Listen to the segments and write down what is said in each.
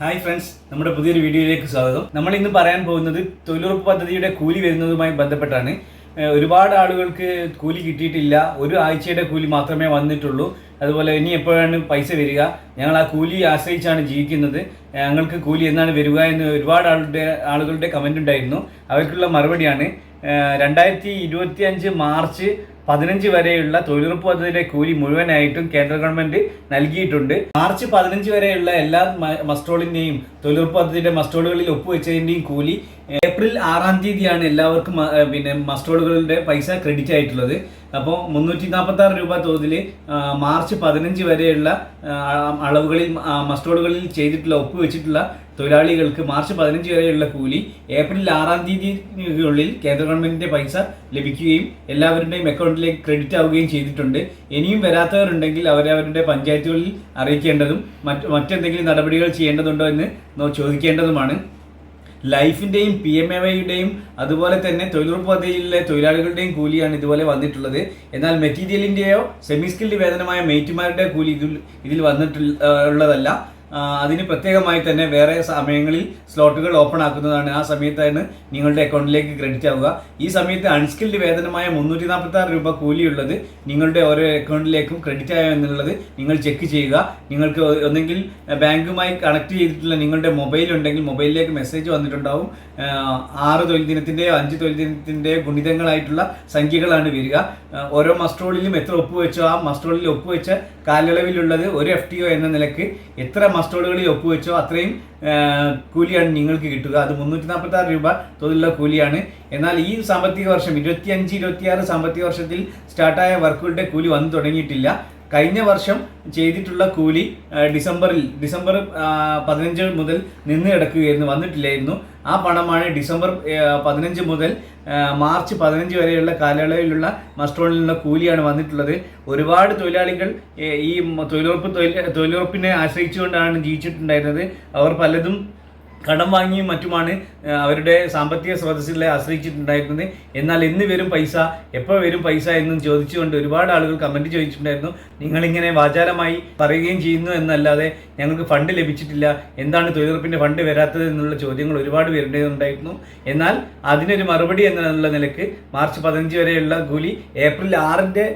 Hi friends നമ്മുടെ പുതിയൊരു വീഡിയോയിലേക്ക് സ്വാഗതം. നമ്മൾ ഇന്ന് പറയാൻ പോകുന്നത് തൊഴിലുറപ്പ് പദ്ധതിയുടെ കൂലി വരുന്നതുമായി ബന്ധപ്പെട്ടാണ്. ഒരുപാട് ആളുകൾക്ക് കൂലി കിട്ടിയിട്ടില്ല. ഒരു ആഴ്ചയുടെ കൂലി മാത്രമേ വന്നിട്ടുള്ളൂ. അതുപോലെ ഇനി എപ്പോഴാണ് പൈസ വരിക? ഞങ്ങൾ ആ കൂലി ആശ്രയിച്ചാണ് ജീവിക്കുന്നത്. ഞങ്ങൾക്ക് കൂലി എന്നാണ് വരിക എന്ന് ഒരുപാട് ആളുടെ ആളുകളുടെ കമന്റ് ഉണ്ടായിരുന്നു. അവർക്കുള്ള മറുപടിയാണ് രണ്ടായിരത്തി ഇരുപത്തി അഞ്ച് മാർച്ച് പതിനഞ്ച് വരെയുള്ള തൊഴിലുറപ്പ് പദ്ധതിയുടെ കൂലി മുഴുവനായിട്ടും കേന്ദ്ര ഗവൺമെന്റ് നൽകിയിട്ടുണ്ട്. മാർച്ച് പതിനഞ്ച് വരെയുള്ള എല്ലാ മസ്റ്റോളിന്റെയും തൊഴിലുറപ്പ് പദ്ധതിയുടെ മസ്റ്റോളുകളിൽ ഒപ്പുവെച്ചതിന്റെയും കൂലി ഏപ്രിൽ ആറാം തീയതിയാണ് എല്ലാവർക്കും പിന്നെ മസ്റ്റോളുകളുടെ പൈസ ക്രെഡിറ്റ് ആയിട്ടുള്ളത്. അപ്പോൾ മുന്നൂറ്റി നാൽപ്പത്തി ആറ് രൂപ തോതിൽ മാർച്ച് പതിനഞ്ച് വരെയുള്ള അളവുകളിൽ മസ്റ്റോളുകളിൽ ചെയ്തിട്ടുള്ള ഒപ്പുവെച്ചിട്ടുള്ള തൊഴിലാളികൾക്ക് മാർച്ച് പതിനഞ്ച് വരെയുള്ള കൂലി ഏപ്രിൽ ആറാം തീയതിക്കുള്ളിൽ കേന്ദ്ര ഗവൺമെന്റിന്റെ പൈസ ലഭിക്കുകയും എല്ലാവരുടെയും അക്കൗണ്ടിലേക്ക് ക്രെഡിറ്റ് ആവുകയും ചെയ്തിട്ടുണ്ട്. ഇനിയും വരാത്തവരുണ്ടെങ്കിൽ അവരവരുടെ പഞ്ചായത്തുകളിൽ അറിയിക്കേണ്ടതും മറ്റ് മറ്റെന്തെങ്കിലും നടപടികൾ ചെയ്യേണ്ടതുണ്ടോ എന്ന് ചോദിക്കേണ്ടതുമാണ്. ലൈഫിന്റെയും പി എം എ വൈയുടെയും അതുപോലെ തന്നെ തൊഴിലുറപ്പ് പദ്ധതിയിലെ തൊഴിലാളികളുടെയും കൂലിയാണ് ഇതുപോലെ വന്നിട്ടുള്ളത്. എന്നാൽ മെറ്റീരിയലിന്റെയോ സെമി സ്കിൽഡ് വേതനമായ മേറ്റുമാരുടെ കൂലി ഇതിൽ ഇതിൽ വന്നിട്ടുള്ള ഉള്ളതല്ല. ആ, അതിന് പ്രത്യേകമായി തന്നെ വേറെ സമയങ്ങളിൽ സ്ലോട്ടുകൾ ഓപ്പൺ ആക്കുന്നതാണ്. ആ സമയത്താണ് നിങ്ങളുടെ അക്കൗണ്ടിലേക്ക് ക്രെഡിറ്റ് ആവുക. ഈ സമയത്ത് അൺസ്കിൽഡ് വേതനമായ മുന്നൂറ്റി നാൽപ്പത്തി ആറ് രൂപ കൂലിയുള്ളത് നിങ്ങളുടെ ഓരോ അക്കൗണ്ടിലേക്കും ക്രെഡിറ്റ് ആയോ എന്നുള്ളത് നിങ്ങൾ ചെക്ക് ചെയ്യുക. നിങ്ങൾക്ക് ഒന്നെങ്കിൽ ബാങ്കുമായി കണക്ട് ചെയ്തിട്ടുള്ള നിങ്ങളുടെ മൊബൈൽ ഉണ്ടെങ്കിൽ മൊബൈലിലേക്ക് മെസ്സേജ് വന്നിട്ടുണ്ടാവും. ആറ് തൊഴിൽ ദിനത്തിന്റെയോ അഞ്ച് തൊഴിൽ ദിനത്തിന്റെയോ ഗുണിതങ്ങളായിട്ടുള്ള സംഖ്യകളാണ് വരിക. ഓരോ മസ്റ്റോളിലും എത്ര ഒപ്പുവെച്ചോ ആ മസ്റ്റോളിൽ ഒപ്പുവെച്ച കാലയളവിലുള്ളത് ഒരു എഫ് ടി ഒ എന്ന നിലയ്ക്ക് എത്ര മസ്റ്റോളുകളിൽ ഒപ്പുവെച്ചോ അത്രയും കൂലിയാണ് നിങ്ങൾക്ക് കിട്ടുക. അത് മുന്നൂറ്റി നാൽപ്പത്തി ആറ് രൂപ തോതിലുള്ള കൂലിയാണ്. എന്നാൽ ഈ സാമ്പത്തിക വർഷം ഇരുപത്തിയഞ്ച് ഇരുപത്തിയാറ് സാമ്പത്തിക വർഷത്തിൽ സ്റ്റാർട്ടായ വർക്കുകളുടെ കൂലി വന്നു തുടങ്ങിയിട്ടില്ല. കഴിഞ്ഞ വർഷം ചെയ്തിട്ടുള്ള കൂലി ഡിസംബറിൽ ഡിസംബർ പതിനഞ്ച് മുതൽ നിന്ന് കിടക്കുകയായിരുന്നു വന്നിട്ടില്ലായിരുന്നു. ആ പണമാണ് ഡിസംബർ പതിനഞ്ച് മുതൽ മാർച്ച് പതിനഞ്ച് വരെയുള്ള കാലയളവിലുള്ള മസ്റ്റോണിലുള്ള കൂലിയാണ് വന്നിട്ടുള്ളത്. ഒരുപാട് തൊഴിലാളികൾ ഈ തൊഴിലുറപ്പ് തൊഴിലുറപ്പിനെ ആശ്രയിച്ചുകൊണ്ടാണ് ജീവിച്ചിട്ടുണ്ടായിരുന്നത്. അവർ പലതും കടം വാങ്ങിയും മറ്റുമാണ് അവരുടെ സാമ്പത്തിക സ്രോതസ്സുകളെ ആശ്രയിച്ചിട്ടുണ്ടായിരുന്നത്. എന്നാൽ എന്ന് വരും പൈസ എപ്പോൾ വരും പൈസ എന്നും ചോദിച്ചുകൊണ്ട് ഒരുപാട് ആളുകൾ കമന്റ് ചോദിച്ചിട്ടുണ്ടായിരുന്നു. നിങ്ങളിങ്ങനെ വാചാലമായി പറയുകയും ചെയ്യുന്നു എന്നല്ലാതെ ഞങ്ങൾക്ക് ഫണ്ട് ലഭിച്ചിട്ടില്ല. എന്താണ് തൊഴിലുറപ്പിന്റെ ഫണ്ട് വരാത്തത് എന്നുള്ള ചോദ്യങ്ങൾ ഒരുപാട് വരേണ്ടതുണ്ടായിരുന്നു എന്നാൽ അതിനൊരു മറുപടി എന്നുള്ള നിലയ്ക്ക് മാർച്ച് പതിനഞ്ച് വരെയുള്ള കൂലി ഏപ്രിൽ ആറിന്റെ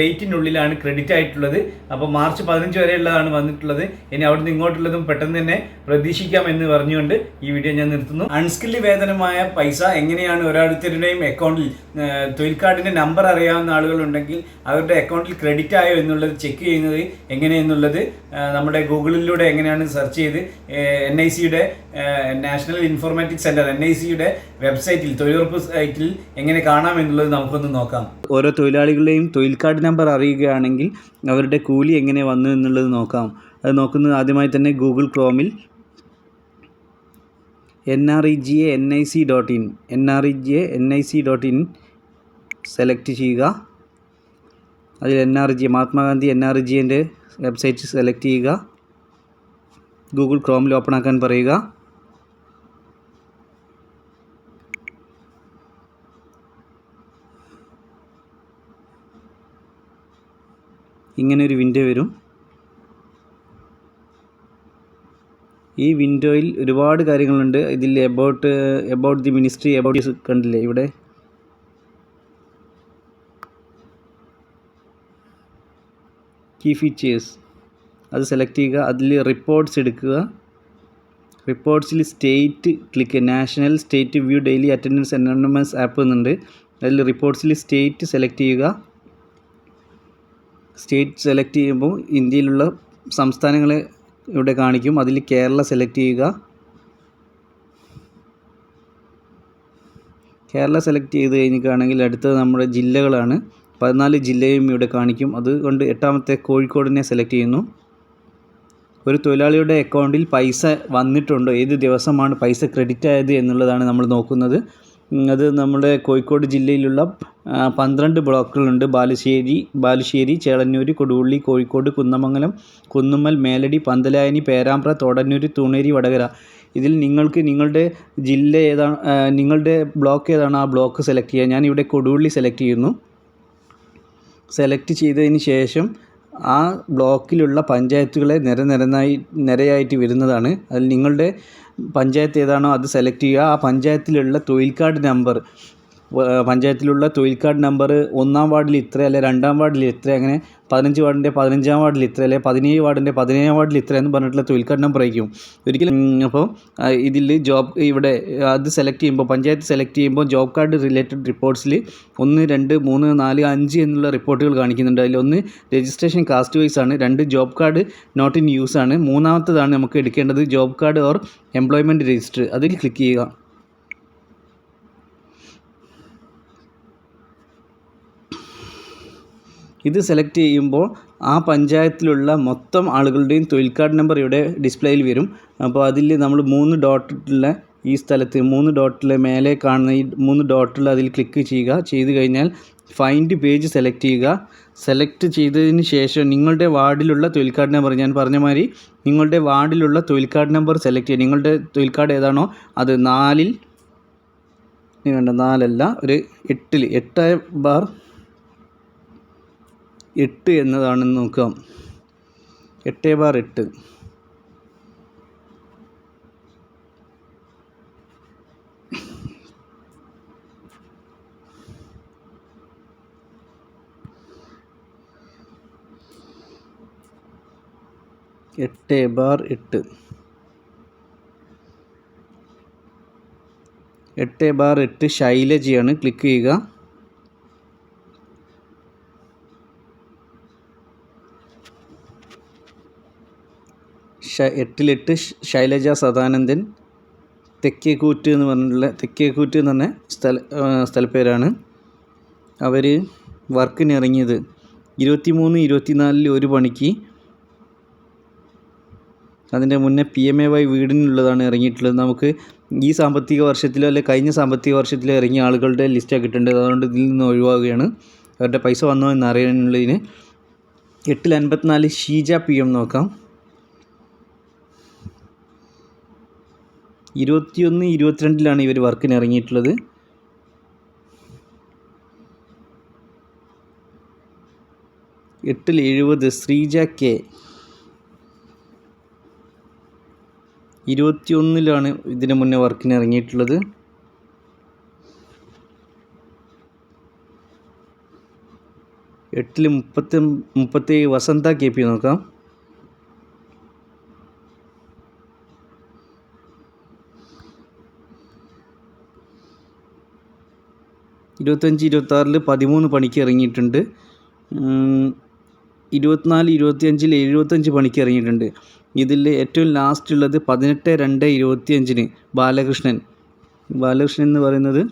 ഡേറ്റിനുള്ളിലാണ് ക്രെഡിറ്റ് ആയിട്ടുള്ളത്. അപ്പോൾ മാർച്ച് പതിനഞ്ച് വരെയുള്ളതാണ് വന്നിട്ടുള്ളത്. ഇനി അവിടുന്ന് ഇങ്ങോട്ടുള്ളതും പെട്ടെന്ന് തന്നെ പ്രതീക്ഷിക്കാം എന്ന് പറഞ്ഞുകൊണ്ട് ഈ വീഡിയോ ഞാൻ നിർത്തുന്നു. അൺസ്കിൽഡ് വേതനമായ പൈസ എങ്ങനെയാണ് ഒരാളുത്തരുടെയും അക്കൗണ്ടിൽ തൊഴിൽ കാർഡിന്റെ നമ്പർ അറിയാവുന്ന ആളുകളുണ്ടെങ്കിൽ അവരുടെ അക്കൗണ്ടിൽ ക്രെഡിറ്റ് ആയോ എന്നുള്ളത് ചെക്ക് ചെയ്യുന്നത് എങ്ങനെയെന്നുള്ളത് നമ്മുടെ ഗൂഗിളിലൂടെ എങ്ങനെയാണ് സെർച്ച് ചെയ്ത് എൻ ഐ സിയുടെ national informatic centre N I സിയുടെ വെബ്സൈറ്റിൽ തൊഴിലുറപ്പ് സൈറ്റിൽ എങ്ങനെ കാണാം എന്നുള്ളത് നമുക്കൊന്ന് നോക്കാം. ഓരോ തൊഴിലാളികളുടെയും തൊഴിൽ കാർഡ് നമ്പർ അറിയുകയാണെങ്കിൽ അവരുടെ കൂലി എങ്ങനെ വന്നു എന്നുള്ളത് നോക്കാം. അത് നോക്കുന്നത് ആദ്യമായി തന്നെ Google ക്രോമിൽ N R E G A N I C dot in N R E G A N I C dot in select ചെയ്യുക. അതിൽ N R G Mahatma Gandhi N R G എന്റെ വെബ്സൈറ്റ് സെലക്ട് ചെയ്യുക. Google ക്രോമിൽ open ആക്കാൻ പറയുക. ഇങ്ങനെ ഒരു window വരും. ഈ വിൻഡോയിൽ ഒരുപാട് കാര്യങ്ങളുണ്ട്. ഇതിൽ about about the ministry about കണ്ടില്ലേ ഇവിടെ? കീ ഫീച്ചേഴ്സ് അത് സെലക്ട് ചെയ്യുക. അതിൽ റിപ്പോർട്ട്സ് എടുക്കുക. റിപ്പോർട്ട്സിൽ state click national state view daily attendance anonymous app എന്നുണ്ട്. അതിൽ റിപ്പോർട്ട്സിൽ സ്റ്റേറ്റ് സെലക്ട് ചെയ്യുക. സ്റ്റേറ്റ് സെലക്ട് ചെയ്യുമ്പോൾ ഇന്ത്യയിലുള്ള സംസ്ഥാനങ്ങളെ ഇവിടെ കാണിക്കും. അതിൽ കേരള സെലക്ട് ചെയ്യുക. കേരള സെലക്ട് ചെയ്ത് കഴിഞ്ഞിട്ടാണെങ്കിൽ അടുത്തത് നമ്മുടെ ജില്ലകളാണ്. പതിനാല് ജില്ലയും ഇവിടെ കാണിക്കും. അതുകൊണ്ട് എട്ടാമത്തെ കോഴിക്കോടിനെ സെലക്ട് ചെയ്യുന്നു. ഒരു തൊഴിലാളിയുടെ അക്കൗണ്ടിൽ പൈസ വന്നിട്ടുണ്ടോ? ഏത് ദിവസമാണ് പൈസ ക്രെഡിറ്റ് ആയത് എന്നുള്ളതാണ് നമ്മൾ നോക്കുന്നത്. അത് നമ്മുടെ കോഴിക്കോട് ജില്ലയിലുള്ള പന്ത്രണ്ട് ബ്ലോക്കുകളുണ്ട്. ബാലുശ്ശേരി ബാലുശ്ശേരി ചേളന്നൂർ കൊടുവള്ളി കോഴിക്കോട് കുന്നമംഗലം കുന്നുമ്മൽ മേലടി പന്തലായനി പേരാമ്പ്ര തോടന്നൂർ തൂണേരി വടകര. ഇതിൽ നിങ്ങൾക്ക് നിങ്ങളുടെ ജില്ല ഏതാണ് നിങ്ങളുടെ ബ്ലോക്ക് ഏതാണ്? ആ ബ്ലോക്ക് സെലക്ട് ചെയ്യുക ഞാനിവിടെ കൊടുവള്ളി സെലക്ട് ചെയ്യുന്നു. സെലക്ട് ചെയ്തതിന് ശേഷം ആ ബ്ലോക്കിലുള്ള പഞ്ചായത്തുകളെ നിര നിരനായി നിരയായിട്ട് വരുന്നതാണ്. അതിൽ നിങ്ങളുടെ പഞ്ചായത്ത് ഏതാണോ അത് സെലക്ട് ചെയ്യുക. ആ പഞ്ചായത്തിലുള്ള തൊഴിൽ കാർഡ് നമ്പർ പഞ്ചായത്തിലുള്ള തൊഴിൽ കാർഡ് നമ്പർ ഒന്നാം വാർഡിൽ ഇത്ര അല്ലെ രണ്ടാം വാർഡിൽ ഇത്ര അങ്ങനെ പതിനഞ്ച് വാർഡിന്റെ പതിനഞ്ചാം വാർഡിൽ ഇത്ര അല്ലെ പതിനേഴ് വാർഡിന്റെ പതിനേഴാം വാർഡിൽ ഇത്ര എന്ന് പറഞ്ഞിട്ടുള്ള തൊഴിൽ കാർഡ് നമ്പർ ആയിരിക്കും ഒരിക്കലും അപ്പോൾ ഇതിൽ ജോബ് ഇവിടെ അത് സെലക്ട് ചെയ്യുമ്പോൾ പഞ്ചായത്ത് സെലക്ട് ചെയ്യുമ്പോൾ ജോബ് കാർഡ് റിലേറ്റഡ് റിപ്പോർട്ട്സിൽ ഒന്ന് രണ്ട് മൂന്ന് നാല് അഞ്ച് എന്നുള്ള റിപ്പോർട്ടുകൾ കാണിക്കുന്നുണ്ട്. അതിലൊന്ന് രജിസ്ട്രേഷൻ കാസ്റ്റ് വൈസ് ആണ് രണ്ട് job card not in use ആണ് മൂന്നാമത്തതാണ് നമുക്ക് എടുക്കേണ്ടത് job card or employment register. അതിൽ ക്ലിക്ക് ചെയ്യുക. ഇത് സെലക്ട് ചെയ്യുമ്പോൾ ആ പഞ്ചായത്തിലുള്ള മൊത്തം ആളുകളുടെയും തൊഴിൽ കാർഡ് നമ്പർ ഇവിടെ ഡിസ്പ്ലേയിൽ വരും. അപ്പോൾ അതിൽ നമ്മൾ മൂന്ന് ഡോട്ടിട്ടുള്ള ഈ സ്ഥലത്ത് മൂന്ന് ഡോട്ടിലെ മേലെ കാണുന്ന ഈ മൂന്ന് ഡോട്ടിൽ അതിൽ ക്ലിക്ക് ചെയ്യുക. ചെയ്ത് കഴിഞ്ഞാൽ ഫൈൻഡ് പേജ് സെലക്ട് ചെയ്യുക. സെലക്ട് ചെയ്തതിന് ശേഷം നിങ്ങളുടെ വാർഡിലുള്ള തൊഴിൽ കാർഡ് നമ്പർ ഞാൻ പറഞ്ഞ മാതിരി നിങ്ങളുടെ വാർഡിലുള്ള തൊഴിൽ കാർഡ് നമ്പർ സെലക്ട് ചെയ്യുക. നിങ്ങളുടെ തൊഴിൽ കാർഡ് ഏതാണോ അത് നാലിൽ വേണ്ട നാലല്ല ഒരു എട്ടിൽ എട്ട് ബാർ എട്ട് എന്നതാണെന്ന് നോക്കാം. എട്ട് ബാർ എട്ട്. എട്ട് ബാർ എട്ട്. എട്ട് ബാർ എട്ട് ശൈലജയാണ്. ക്ലിക്ക് ചെയ്യുക. എട്ടിലെട്ട് ശൈലജ സദാനന്ദൻ തെക്കേക്കൂറ്റ് എന്ന് പറഞ്ഞിട്ടുള്ള തെക്കേക്കൂറ്റ് എന്ന് പറഞ്ഞ സ്ഥല സ്ഥലപ്പേരാണ്. അവർ വർക്കിന് ഇറങ്ങിയത് ഇരുപത്തി മൂന്ന് ഇരുപത്തിനാലിൽ ഒരു പണിക്ക്. അതിന്റെ മുന്നേ പി എം എ വൈ വീടിനുള്ളതാണ് ഇറങ്ങിയിട്ടുള്ളത്. നമുക്ക് ഈ സാമ്പത്തിക വർഷത്തിലോ അല്ലെ കഴിഞ്ഞ സാമ്പത്തിക വർഷത്തിലോ ഇറങ്ങിയ ആളുകളുടെ ലിസ്റ്റാണ് കിട്ടേണ്ടത്. അതുകൊണ്ട് ഇതിൽ നിന്ന് ഒഴിവാകുകയാണ്. അവരുടെ പൈസ വന്നോ എന്ന് അറിയാനുള്ളതിന് എട്ടിൽ അൻപത്തിനാല് ഷീജ പി എം നോക്കാം. ഇരുപത്തിയൊന്ന് ഇരുപത്തിരണ്ടിലാണ് ഇവർ വർക്കിന് ഇറങ്ങിയിട്ടുള്ളത്. എട്ടിൽ എഴുപത് ശ്രീജ കെ. ഇരുപത്തിയൊന്നിലാണ് ഇതിനു മുന്നേ വർക്കിന് ഇറങ്ങിയിട്ടുള്ളത്. എട്ടിൽ മുപ്പത്തി മുപ്പത്തി വസന്ത കെ പി നോക്കാം. ഇരുപത്തഞ്ച് ഇരുപത്താറിൽ പതിമൂന്ന് പണിക്ക് ഇറങ്ങിയിട്ടുണ്ട്. ഇരുപത്തിനാല് ഇരുപത്തിയഞ്ചിൽ എഴുപത്തഞ്ച് പണിക്ക് ഇറങ്ങിയിട്ടുണ്ട്. ഇതിൽ ഏറ്റവും ലാസ്റ്റ് ഉള്ളത് പതിനെട്ട് രണ്ട് ഇരുപത്തിയഞ്ചിന് ബാലകൃഷ്ണൻ. ബാലകൃഷ്ണൻ എന്ന് പറയുന്നത്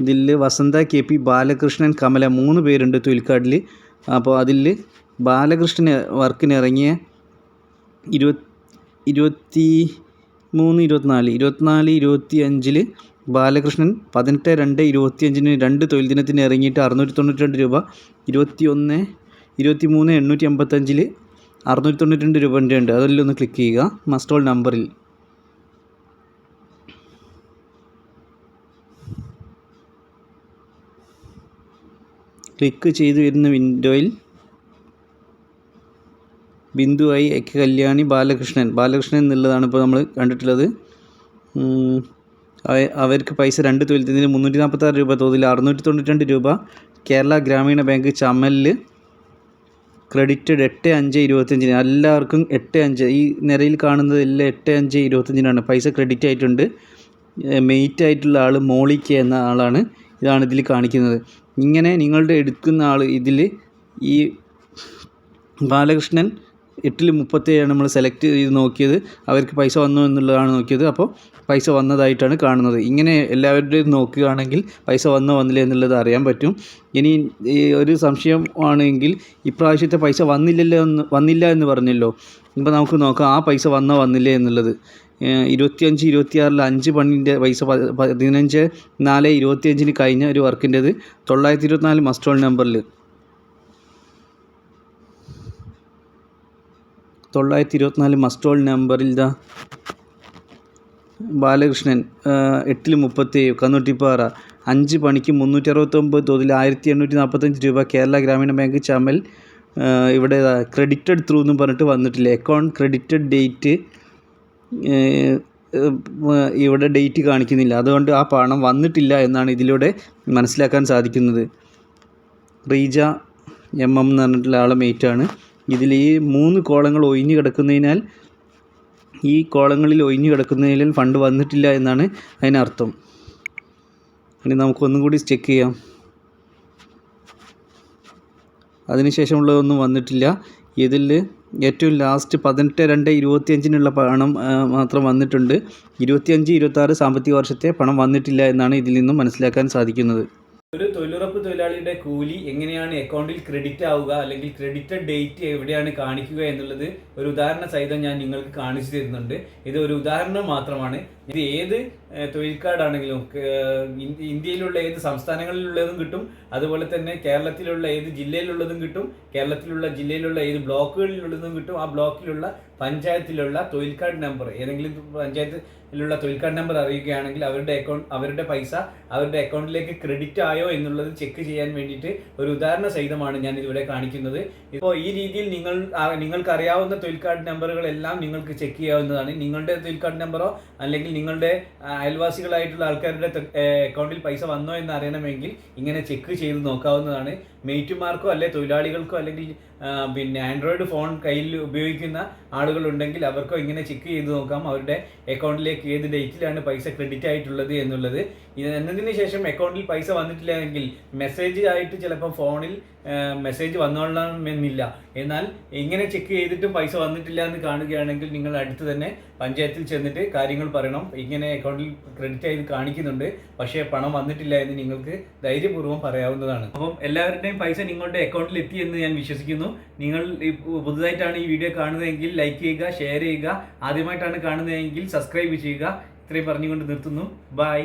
ഇതിൽ വസന്ത കെ പി ബാലകൃഷ്ണൻ കമല മൂന്ന് പേരുണ്ട് തുൽക്കാടിൽ അപ്പോൾ അതിൽ ബാലകൃഷ്ണൻ വർക്കിന് ഇറങ്ങിയ ഇരുപത് ഇരുപത്തി മൂന്ന് ഇരുപത്തിനാല് ഇരുപത്തിനാല് ഇരുപത്തി അഞ്ചിൽ ബാലകൃഷ്ണൻ പതിനെട്ട് രണ്ട് ഇരുപത്തിയഞ്ചിന് രണ്ട് തൊഴിൽ ദിനത്തിന് ഇറങ്ങിയിട്ട് അറുന്നൂറ്റി തൊണ്ണൂറ്റി രണ്ട് രൂപ ഇരുപത്തി ഒന്ന് ഇരുപത്തി മൂന്ന് എണ്ണൂറ്റി എൺപത്തഞ്ചിൽ അറുന്നൂറ്റി തൊണ്ണൂറ്റി രണ്ട് രൂപന്റെ ഉണ്ട് അതിലൊന്ന് ക്ലിക്ക് ചെയ്യുക മസ്റ്റോൾ നമ്പറിൽ ക്ലിക്ക് ചെയ്ത് വരുന്ന വിൻഡോയിൽ ബിന്ദുവായി കെ കല്യാണി ബാലകൃഷ്ണൻ. ബാലകൃഷ്ണൻ എന്നുള്ളതാണ് ഇപ്പോൾ നമ്മൾ കണ്ടിട്ടുള്ളത്. അവർക്ക് പൈസ രണ്ട് തൊഴിലത്തിന് മുന്നൂറ്റി നാൽപ്പത്താറ് രൂപ തോതിൽ അറുന്നൂറ്റി തൊണ്ണൂറ്റി രൂപ. കേരള ഗ്രാമീണ ബാങ്ക് ചമലിൽ ക്രെഡിറ്റഡ് എട്ട് അഞ്ച് ഇരുപത്തഞ്ചിന് എല്ലാവർക്കും എട്ട് അഞ്ച്. ഈ നിരയിൽ കാണുന്നത് എല്ലാം എട്ട് അഞ്ച് ഇരുപത്തഞ്ചിനാണ് പൈസ ക്രെഡിറ്റ് ആയിട്ടുണ്ട്. മെയ്റ്റ് ആയിട്ടുള്ള ആൾ മോളിക്ക എന്ന ആളാണ് ഇതാണ് ഇതിൽ കാണിക്കുന്നത്. ഇങ്ങനെ നിങ്ങളുടെ എടുക്കുന്ന ആൾ ഇതിൽ ഈ ബാലകൃഷ്ണൻ എട്ടിൽ മുപ്പത്തേഴാണ് നമ്മൾ സെലക്ട് ചെയ്ത് നോക്കിയത്. അവർക്ക് പൈസ വന്നു എന്നുള്ളതാണ് നോക്കിയത്. അപ്പോൾ പൈസ വന്നതായിട്ടാണ് കാണുന്നത്. ഇങ്ങനെ എല്ലാവരുടെയും നോക്കുകയാണെങ്കിൽ പൈസ വന്നോ വന്നില്ല എന്നുള്ളത് അറിയാൻ പറ്റും. ഇനി ഒരു സംശയം ആണെങ്കിൽ ഇപ്രാവശ്യത്തെ പൈസ വന്നില്ലല്ലോ എന്ന് വന്നില്ല എന്ന് പറഞ്ഞല്ലോ. ഇപ്പോൾ നമുക്ക് നോക്കാം ആ പൈസ വന്നോ വന്നില്ലേ എന്നുള്ളത്. ഇരുപത്തിയഞ്ച് ഇരുപത്തിയാറിൽ അഞ്ച് പണിന്റെ പൈസ പതിനഞ്ച് നാല് ഇരുപത്തിയഞ്ചിന് കഴിഞ്ഞ ഒരു വർക്കിന്റെത് തൊള്ളായിരത്തി ഇരുപത്തിനാല് മസ്റ്റോൾ നമ്പറിൽ തൊള്ളായിരത്തി ഇരുപത്തിനാല് മസ്റ്റോൾ നമ്പറിൽ ദ ബാലകൃഷ്ണൻ എട്ടിൽ മുപ്പത്തേഴ് കന്നുട്ടിപ്പാറ അഞ്ച് പണിക്ക് മുന്നൂറ്റി അറുപത്തൊമ്പത് തോതിൽ ആയിരത്തി എണ്ണൂറ്റി നാൽപ്പത്തഞ്ച് രൂപ കേരള ഗ്രാമീണ ബാങ്ക് ചമൽ ഇവിടെ ക്രെഡിറ്റഡ് ത്രൂ എന്നും പറഞ്ഞിട്ട് വന്നിട്ടില്ല? അക്കൗണ്ട് ക്രെഡിറ്റഡ് ഡേറ്റ് ഇവിടെ ഡേറ്റ് കാണിക്കുന്നില്ല. അതുകൊണ്ട് ആ പണം വന്നിട്ടില്ല എന്നാണ് ഇതിലൂടെ മനസ്സിലാക്കാൻ സാധിക്കുന്നത്. റീജ എം എം എന്ന് പറഞ്ഞിട്ടുള്ള ആളെ മേറ്റാണ് ഇതിൽ ഈ മൂന്ന് കോളങ്ങൾ ഒഴിഞ്ഞു കിടക്കുന്നതിനാൽ ഈ കോളങ്ങളിൽ ഒഴിഞ്ഞു കിടക്കുന്നതിൽ ഫണ്ട് വന്നിട്ടില്ല എന്നാണ് അതിനർത്ഥം ഇനി നമുക്കൊന്നും കൂടി ചെക്ക് ചെയ്യാം. അതിനുശേഷമുള്ളതൊന്നും വന്നിട്ടില്ല. ഇതിൽ ഏറ്റവും ലാസ്റ്റ് പതിനെട്ട് രണ്ട് ഇരുപത്തിയഞ്ചിനുള്ള പണം മാത്രം വന്നിട്ടുണ്ട്. ഇരുപത്തിയഞ്ച് ഇരുപത്താറ് സാമ്പത്തിക വർഷത്തെ പണം വന്നിട്ടില്ല എന്നാണ് ഇതിൽ നിന്നും മനസ്സിലാക്കാൻ സാധിക്കുന്നത്. ഒരു തൊഴിലുറപ്പ് തൊഴിലാളിയുടെ കൂലി എങ്ങനെയാണ് അക്കൗണ്ടിൽ ക്രെഡിറ്റ് ആവുക അല്ലെങ്കിൽ ക്രെഡിറ്റഡ് ഡേറ്റ് എവിടെയാണ് കാണിക്കുക എന്നുള്ളത് ഒരു ഉദാഹരണ സഹിതം ഞാൻ നിങ്ങൾക്ക് കാണിച്ചു തരുന്നുണ്ട്. ഇത് ഒരു ഉദാഹരണം മാത്രമാണ്. ഇത് ഏത് തൊഴിൽ കാർഡാണെങ്കിലും ഇന്ത്യയിലുള്ള ഏത് സംസ്ഥാനങ്ങളിലുള്ളതും കിട്ടും. അതുപോലെ തന്നെ കേരളത്തിലുള്ള ഏത് ജില്ലയിലുള്ളതും കിട്ടും. കേരളത്തിലുള്ള ജില്ലയിലുള്ള ഏത് ബ്ലോക്കുകളിലുള്ളതും കിട്ടും. ആ ബ്ലോക്കിലുള്ള പഞ്ചായത്തിലുള്ള തൊഴിൽ കാർഡ് നമ്പർ ഏതെങ്കിലും പഞ്ചായത്തിലുള്ള തൊഴിൽ കാർഡ് നമ്പർ അറിയുകയാണെങ്കിൽ അവരുടെ അക്കൗണ്ട് അവരുടെ പൈസ അവരുടെ അക്കൗണ്ടിലേക്ക് ക്രെഡിറ്റ് ആയോ എന്നുള്ളത് ചെക്ക് ചെയ്യാൻ വേണ്ടിയിട്ട് ഒരു ഉദാഹരണ സഹിതമാണ് ഞാൻ ഇതിവിടെ കാണിക്കുന്നത്. ഇപ്പോൾ ഈ രീതിയിൽ നിങ്ങൾ നിങ്ങൾക്ക് അറിയാവുന്ന തൊഴിൽ കാർഡ് നമ്പറുകളെല്ലാം നിങ്ങൾക്ക് ചെക്ക് ചെയ്യാവുന്നതാണ്. നിങ്ങളുടെ തൊഴിൽ കാർഡ് നമ്പറോ അല്ലെങ്കിൽ നിങ്ങളുടെ അയൽവാസികളായിട്ടുള്ള ആൾക്കാരുടെ അക്കൗണ്ടിൽ പൈസ വന്നോ എന്ന് അറിയണമെങ്കിൽ ഇങ്ങനെ ചെക്ക് ചെയ്ത് നോക്കാവുന്നതാണ്. മെയ്റ്റുമാർക്കോ അല്ലെ തൊഴിലാളികൾക്കോ അല്ലെങ്കിൽ പിന്നെ ആൻഡ്രോയിഡ് ഫോൺ കയ്യിൽ ഉപയോഗിക്കുന്ന ആളുകളുണ്ടെങ്കിൽ അവർക്കോ ഇങ്ങനെ ചെക്ക് ചെയ്ത് നോക്കാം. അവരുടെ അക്കൗണ്ടിലേക്ക് ഏത് ഡേറ്റിലാണ് പൈസ ക്രെഡിറ്റ് ആയിട്ടുള്ളത് എന്നുള്ളത്. എന്നതിന് ശേഷം അക്കൗണ്ടിൽ പൈസ വന്നിട്ടില്ലെങ്കിൽ മെസ്സേജ് ആയിട്ട് ചിലപ്പോൾ ഫോണിൽ മെസ്സേജ് വന്നോളണമെന്നില്ല. എന്നാൽ ഇങ്ങനെ ചെക്ക് ചെയ്തിട്ടും പൈസ വന്നിട്ടില്ല എന്ന് കാണുകയാണെങ്കിൽ നിങ്ങൾ അടുത്ത് തന്നെ പഞ്ചായത്തിൽ ചെന്നിട്ട് കാര്യങ്ങൾ പറയണം. ഇങ്ങനെ അക്കൗണ്ടിൽ ക്രെഡിറ്റ് ആയി കാണിക്കുന്നുണ്ട്. പക്ഷേ പണം വന്നിട്ടില്ല എന്ന് നിങ്ങൾക്ക് ധൈര്യപൂർവം പറയാവുന്നതാണ്. അപ്പം എല്ലാവരുടെയും പൈസ നിങ്ങളുടെ അക്കൗണ്ടിൽ എത്തി എന്ന് ഞാൻ വിശ്വസിക്കുന്നു. നിങ്ങൾ പുതുതായിട്ടാണ് ഈ വീഡിയോ കാണുന്നതെങ്കിൽ ലൈക്ക് ചെയ്യുക ഷെയർ ചെയ്യുക. ആദ്യമായിട്ടാണ് കാണുന്നതെങ്കിൽ സബ്സ്ക്രൈബ് ചെയ്യുക. ഇത്രയും പറഞ്ഞുകൊണ്ട് നിർത്തുന്നു. ബൈ